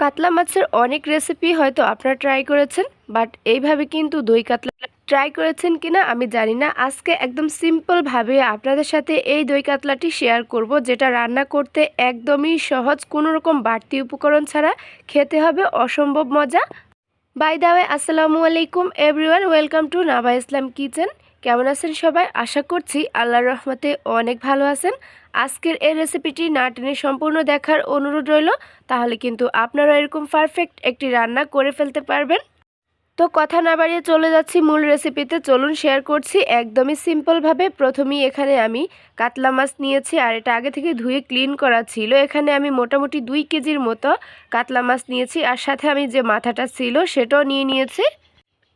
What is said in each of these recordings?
কাতলা মাছের অনেক রেসিপি হয়তো আপনারা ট্রাই করেছেন বাট এইভাবে কিন্তু দই কাতলা ট্রাই করেছেন কিনা আমি জানি না। আজকে একদম সিম্পলভাবে আপনাদের সাথে এই দই কাতলাটি শেয়ার করব, যেটা রান্না করতে একদমই সহজ, কোনো রকম বাড়তি উপকরণ ছাড়া খেতে হবে অসম্ভব মজা। বাই দা ওয়ে আসসালামু আলাইকুম everyone welcome to Naba Islam kitchen কেমন আছেন সবাই? আশা করছি আল্লাহর রহমতে অনেক ভালো আছেন। আজকের এই রেসিপিটি না টেনে সম্পূর্ণ দেখার অনুরোধ রইল। তাহলে কিন্তু আপনারা এরকম পারফেক্ট একটি রান্না করে ফেলতে পারবেন। তো কথা না বাড়িয়ে চলে যাচ্ছি মূল রেসিপিতে চলুন শেয়ার করছি একদমই সিম্পলভাবে প্রথমেই এখানে আমি কাতলা মাছ নিয়েছি আর এটা আগে থেকে ধুয়ে ক্লিন করা ছিল। এখানে আমি মোটামুটি দুই কেজির মতো কাতলা মাছ নিয়েছি। আর সাথে আমি যে মাথাটা ছিল সেটাও নিয়ে নিয়েছি।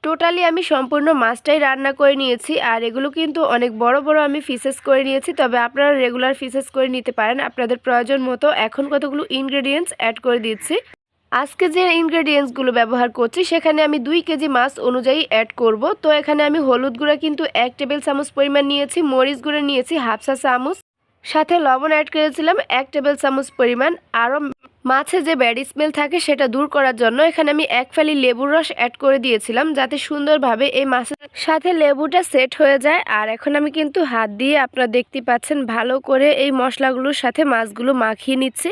টোটালি আমি সম্পূর্ণ মাছটাই রান্না করে নিয়েছি, আর এগুলো কিন্তু অনেক বড় বড় আমি ফিসেস করে নিয়েছি, তবে আপনারা রেগুলার ফিসেস করে নিতে পারেন। আপনাদের প্রয়োজন মতো এখন কতগুলো ইনগ্রেডিয়েন্টস অ্যাড করে দিচ্ছি আজকে যে ইনগ্রেডিয়েন্টসগুলো ব্যবহার করছি, সেখানে আমি দুই কেজি মাছ অনুযায়ী অ্যাড করব। তো এখানে আমি হলুদ গুঁড়া কিন্তু এক টেবিল চামচ পরিমাণ নিয়েছি, মরিচ গুঁড়া নিয়েছি হাফসা চামচ। সাথে লবণ অ্যাড করেছিলাম, এক টেবিল চামচ পরিমাণ। আরও মাছে যে ব্যাড স্মেল থাকে সেটা দূর করার জন্য এখানে আমি এক ফালি লেবুর রস অ্যাড করে দিয়েছিলাম যাতে সুন্দরভাবে এই মাছের সাথে লেবুটা সেট হয়ে যায়। আর এখন আমি কিন্তু হাত দিয়ে আপনারা দেখতে পাচ্ছেন ভালো করে এই মশলাগুলোর সাথে মাছগুলো মাখিয়ে নিচ্ছি।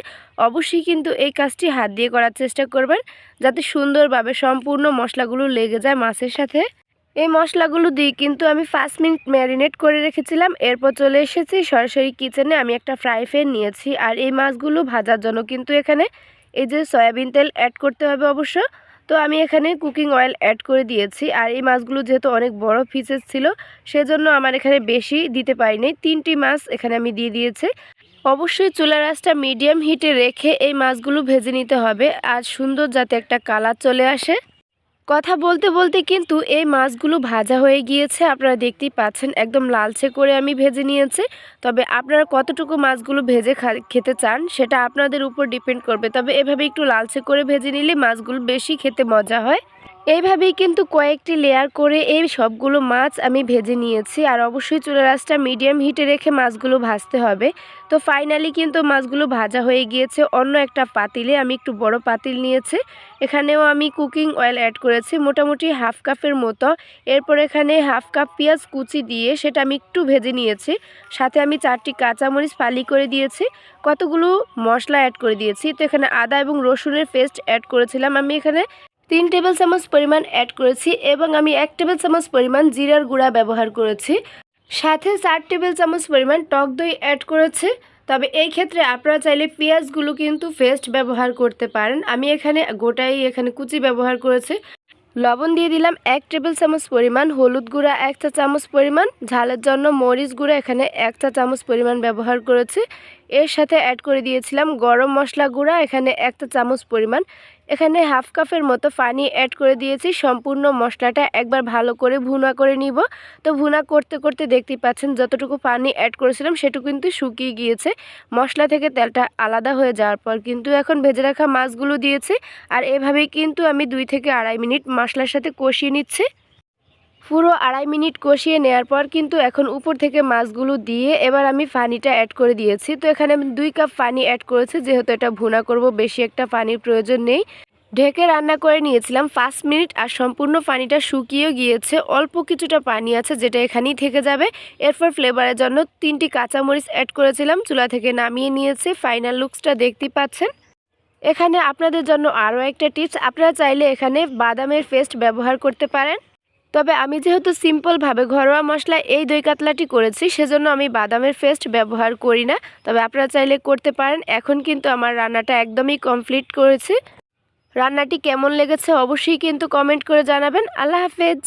অবশ্যই কিন্তু এই কাজটি হাত দিয়ে করার চেষ্টা করবেন যাতে সুন্দরভাবে সম্পূর্ণ মশলাগুলো লেগে যায় মাছের সাথে। এই মশলাগুলো দিয়ে কিন্তু আমি পাঁচ মিনিট ম্যারিনেট করে রেখেছিলাম। এরপর চলে এসেছি সরাসরি কিচেনে। আমি একটা ফ্রাই প্যান নিয়েছি। আর এই মাছগুলো ভাজার জন্য কিন্তু এখানে এই যে সয়াবিন তেল অ্যাড করতে হবে অবশ্য। তো আমি এখানে কুকিং অয়েল অ্যাড করে দিয়েছি। আর এই মাছগুলো যেহেতু অনেক বড় পিসেস ছিল, সেজন্য আমার এখানে বেশি দিতে পারিনি। তিনটি মাছ এখানে আমি দিয়ে দিয়েছি। অবশ্যই চুলার আঁচটা মিডিয়াম হিটে রেখে এই মাছগুলো ভেজে নিতে হবে। আর সুন্দর যাতে একটা কালার চলে আসে। কথা বলতে বলতে কিন্তু এই মাছগুলো ভাজা হয়ে গিয়েছে। আপনারা দেখতেই পাচ্ছেন একদম লালচে করে আমি ভেজে নিয়েছি। তবে আপনারা কতটুকু মাছগুলো ভেজে খেতে চান সেটা আপনাদের উপর ডিপেন্ড করবে। তবে এভাবে একটু লালচে করে ভেজে নিলে মাছগুলো বেশি খেতে মজা হয়। এইভাবেই কিন্তু কয়েকটি লেয়ার করে এই সবগুলো মাছ আমি ভেজে নিয়েছি। আর অবশ্যই চুলা রাসটা মিডিয়াম হিটে রেখে মাছগুলো ভাজতে হবে। তো ফাইনালি কিন্তু মাছগুলো ভাজা হয়ে গিয়েছে। অন্য একটা পাতিলে আমি একটু বড় পাতিল নিয়েছি। এখানেও আমি কুকিং অয়েল অ্যাড করেছি। মোটামুটি হাফ কাপের মতো। এরপর এখানে হাফ কাপ পেঁয়াজ কুচি দিয়ে সেটা আমি একটু ভেজে নিয়েছি। সাথে আমি চারটি কাঁচামরিচ ফালি করে দিয়েছি। কতগুলো মশলা অ্যাড করে দিয়েছি। তো এখানে আদা এবং রসুনের পেস্ট অ্যাড করেছিলাম আমি এখানে। তিন টেবিল চামচ পরিমাণ অ্যাড করেছি এবং আমি এক টেবিল চামচ পরিমাণ জিরার গুঁড়া ব্যবহার করেছি। সাথে চার টেবিল চামচ পরিমাণ টক দই অ্যাড করেছি। তবে এই ক্ষেত্রে আপনারা চাইলে পেঁয়াজগুলো কিন্তু ফেস্ট ব্যবহার করতে পারেন। আমি এখানে গোটাই এখানে কুচি ব্যবহার করেছি। লবণ দিয়ে দিলাম এক টেবিল চামচ পরিমাণ হলুদ গুঁড়া, এক চা চামচ পরিমাণ ঝালের জন্য মরিচ গুঁড়া এখানে এক চা চামচ পরিমাণ ব্যবহার করেছি। এর সাথে অ্যাড করে দিয়েছিলাম গরম মশলা গুঁড়া, এখানে একটা চামচ পরিমাণ। এখানে হাফ কাপের মতো পানি অ্যাড করে দিয়েছি, সম্পূর্ণ মশলাটা একবার ভালো করে ভুনা করে নিব। তো ভুনা করতে করতে দেখতেই পাচ্ছেন যতটুকু পানি অ্যাড করেছিলাম সেটুকু কিন্তু শুকিয়ে গিয়েছে। মশলা থেকে তেলটা আলাদা হয়ে যাওয়ার পর কিন্তু এখন ভেজে রাখা মাছগুলো দিয়েছি। আর এভাবেই কিন্তু আমি দুই থেকে আড়াই মিনিট মশলার সাথে কষিয়ে নিচ্ছি। পুরো আড়াই মিনিট কষিয়ে নেওয়ার পর কিন্তু এখন উপর থেকে মাছগুলো দিয়ে এবার আমি পানিটা অ্যাড করে দিয়েছি। তো এখানে আমি দুই কাপ পানি অ্যাড করেছি, যেহেতু এটা ভুনা করব, বেশি একটা পানির প্রয়োজন নেই। ঢেকে রান্না করে নিয়েছিলাম পাঁচ মিনিট আর সম্পূর্ণ পানিটা শুকিয়েও গিয়েছে। অল্প কিছুটা পানি আছে যেটা এখানেই থেকে যাবে। এরপর ফ্লেভারের জন্য তিনটি কাঁচামরিচ অ্যাড করেছিলাম, চুলা থেকে নামিয়ে নিয়েছে। ফাইনাল লুকসটা দেখতেই পাচ্ছেন। এখানে আপনাদের জন্য আরও একটা টিপস আপনারা চাইলে এখানে বাদামের পেস্ট ব্যবহার করতে পারেন। তবে আমি যেহেতু সিম্পলভাবে ঘরোয়া মশলা এই দই কাতলাটি করেছি, সেজন্য আমি বাদামের পেস্ট ব্যবহার করি না। তবে আপনারা চাইলে করতে পারেন, এখন কিন্তু আমার রান্নাটা একদমই কমপ্লিট করেছি। রান্নাটি কেমন লেগেছে অবশ্যই কিন্তু কমেন্ট করে জানাবেন। আল্লাহ হাফেজ।